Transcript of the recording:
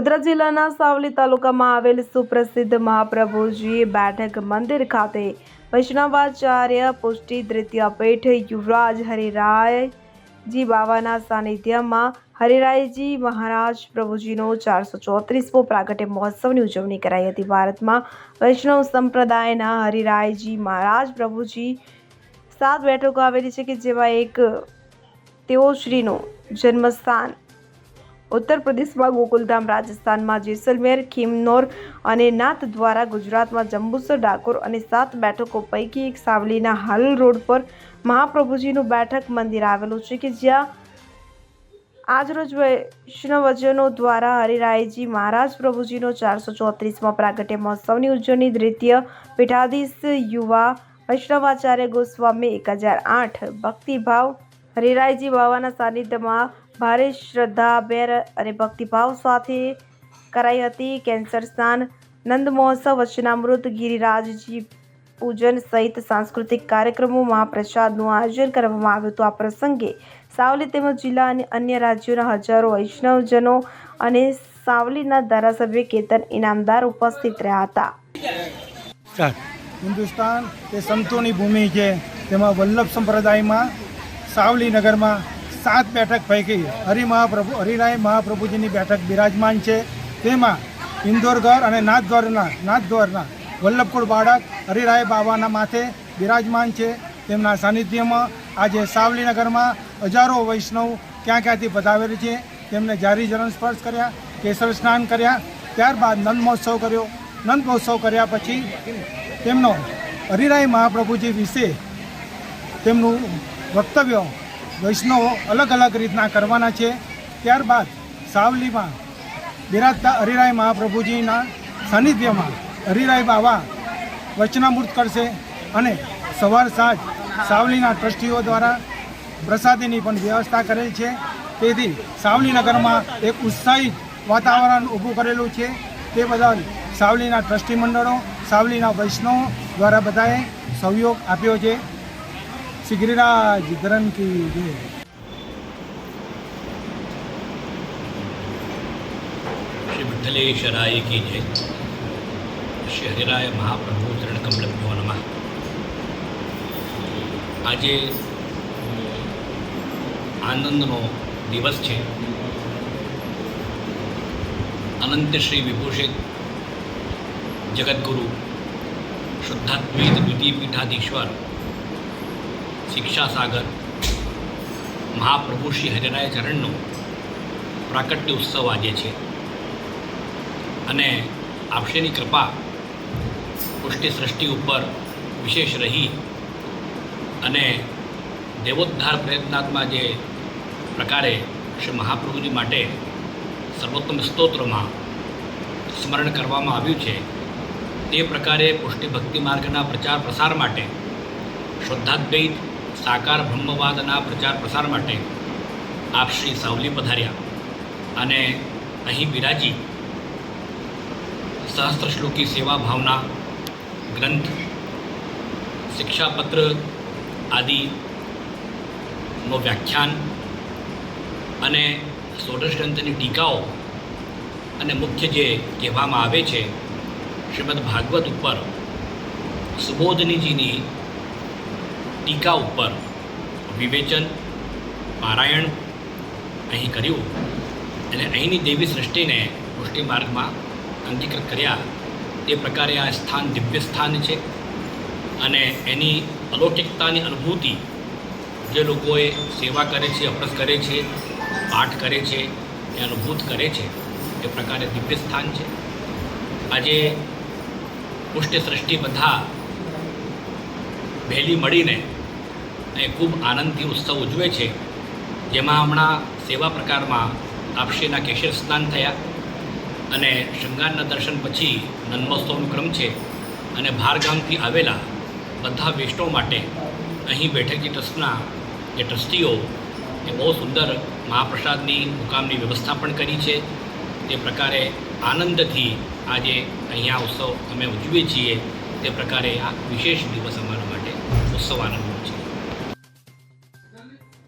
વડોદરા જિલ્લાના સાવલી તાલુકામાં આવેલ સુપ્રસિદ્ધ મહાપ્રભુજી બેઠક મંદિર ખાતે વૈષ્ણવાચાર્ય પુષ્ટિ દ્વિતીય પીઠ યુવરાજ હરિરાયજી બાવાના સાનિધ્યમાં હરિરાયજી મહારાજ પ્રભુજીનો ચારસો ચોત્રીસમો પ્રાગટ્ય મહોત્સવની ઉજવણી કરાઈ હતી. ભારતમાં વૈષ્ણવ સંપ્રદાયના હરિરાયજી મહારાજ પ્રભુજી સાત બેઠકો આવેલી છે કે જેમાં એક તેઓ શ્રીનું જન્મસ્થાન ઉત્તર પ્રદેશમાં ગોકુલધામ, રાજસ્થાનમાં જેસલમેર, ખીમનોર અને નાથ દ્વારા ગુજરાતમાં જંબુસર, ડાકોર અને સાત બેઠકો પૈકી એક સાવલીના હાલ રોડ પર મહાપ્રભુજીનું બેઠક મંદિર આવેલું છે કે જ્યાં આજરોજ વૈષ્ણવજનો દ્વારા હરિરાયજી મહારાજ પ્રભુજીનો ચારસો ચોત્રીસમાં પ્રાગટ્ય મહોત્સવની ઉજવણી દ્વિતીય પીઠાધીશ યુવા વૈષ્ણવાચાર્ય ગોસ્વામી એક હજાર આઠ ભક્તિભાવ હરિરાયજી બાવાના સાનિધ્યમાં ભારે શ્રદ્ધાભેર અને ભક્તિભાવ સાથે કરાઈ હતી કેન્સર સ્નાન નંદ મહોત્સવ વચનામૃત ગિરિરાજજી પૂજન સહિત સાંસ્કૃતિક કાર્યક્રમોમાં પ્રસાદનું આયોજન કરવામાં આવ્યું હતું. આ પ્રસંગે સાવલી તેમજ જિલ્લા અને અન્ય રાજ્યોના હજારો વૈષ્ણવજનો અને સાવલીના ધારાસભ્ય કેતન ઇનામદાર ઉપસ્થિત રહ્યા હતા. હિન્દુસ્તાન એ સંતોની ભૂમિ છે. તેમાં વલ્લભ સંપ્રદાયમાં સાવલી નગરમાં સાત બેઠક પૈકી હરિમહાપ્રભુ હરિરાય મહાપ્રભુજીની બેઠક બિરાજમાન છે. તેમાં ઇન્દોરગઢ અને નાથદ્વારના નાથદ્વારના વલ્લભકુળ બાળક હરિરાય બાબાના માથે બિરાજમાન છે. તેમના સાનિધ્યમાં આજે સાવલી નગરમાં હજારો વૈષ્ણવ ક્યાં ક્યાંથી પધાવેલ છે તેમને જારી જરણ સ્પર્શ કર્યા કેસર સ્નાન કર્યા, ત્યારબાદ નંદ મહોત્સવ કર્યો. નંદ મહોત્સવ કર્યા પછી તેમનો હરિરાય મહાપ્રભુજી વિશે તેમનું વક્તવ્ય વૈષ્ણવો અલગ અલગ રીતના કરવાના છે. ત્યારબાદ સાવલીમાં બિરાજતા હરિરાય મહાપ્રભુજીના સાનિધ્યમાં હરિરાય બાવા વચનામૃત કરશે અને સવાર સાંજ સાવલીના ટ્રસ્ટીઓ દ્વારા પ્રસાદીની પણ વ્યવસ્થા કરેલ છે. તેથી સાવલી નગરમાં એક ઉત્સાહિત વાતાવરણ ઊભું કરેલું છે. તે બદલ સાવલીના ટ્રસ્ટી મંડળો, સાવલીના વૈષ્ણવો દ્વારા બધાએ સહયોગ આપ્યો છે. શ્રી ગિરિરાજ ધરન કી જય. શ્રી વિઠ્ઠલેશ્વરાય કી જય. શ્રી હરિરાય મહાપ્રભુ ચરણ કમલભ્યો નમઃ. આજે આનંદનો દિવસ છે. અનંત શ્રી વિભૂષિત જગદગુરુ, શુદ્ધાત્મિત દ્વિતીય પીઠાધીશ્વર શિક્ષાસાગર મહાપ્રભુ શ્રી હરિરાય ચરણનો પ્રાકટ્ય ઉત્સવ આજે છે. અને આપશેની કૃપા પુષ્ટિ સૃષ્ટિ ઉપર વિશેષ રહી અને દેવોદ્ધાર પ્રયત્નાત્મા જે પ્રકારે શ્રી મહાપ્રભુજી માટે સર્વોત્તમ સ્તોત્રમાં સ્મરણ કરવામાં આવ્યું છે, તે પ્રકારે પુષ્ટિ ભક્તિ માર્ગના પ્રચાર પ્રસાર માટે શુદ્ધાદ્વૈત સાકાર બ્રહ્મવાદના પ્રચાર પ્રસાર માટે આપ શ્રી સાવલી પધાર્યા અને અહીં બિરાજી સહસ્ત્ર શ્લોકી સેવા ભાવના ગ્રંથ, શિક્ષાપત્ર આદિનો વ્યાખ્યાન અને ષોડશ ગ્રંથની ટીકાઓ અને મુખ્ય જે કહેવામાં આવે છે, શ્રીમદ ભાગવત ઉપર સુબોધનીજીની ટીકા ઉપર વિવેચન, પારાયણ અહીં કર્યું અને અહીંની દેવી સૃષ્ટિને પુષ્ટિ માર્ગમાં અંગીકૃત કર્યા. તે પ્રકારે આ સ્થાન દિવ્ય સ્થાન છે અને એની અલૌકિકતાની અનુભૂતિ જે લોકોએ સેવા કરે છે અભ્યાસ કરે છે, પાઠ કરે છે, એ અનુભૂત કરે છે, એ પ્રકારે દિવ્ય સ્થાન છે. આજે પુષ્ટ સૃષ્ટિ બધા વહેલી મળીને એ ખૂબ આનંદથી ઉત્સવ ઉજવે છે. જેમાં હમણાં સેવા પ્રકારમાં આપશીના કેશર સ્નાન થયા અને શૃંગારના દર્શન પછી નન્મોત્સવનો ક્રમ છે અને બહાર ગામથી આવેલા બધા વૈષ્ણવ માટે અહીં બેઠકી ટ્રસ્ટના જે ટ્રસ્ટીઓ એ બહુ સુંદર મહાપ્રસાદની મુકામની વ્યવસ્થા પણ કરી છે. તે પ્રકારે આનંદથી આજે અહીંયા ઉત્સવ અમે ઉજવીએ છીએ. તે પ્રકારે આ વિશેષ દિવસ અમારા માટે ઉત્સવ આનંદનો છે.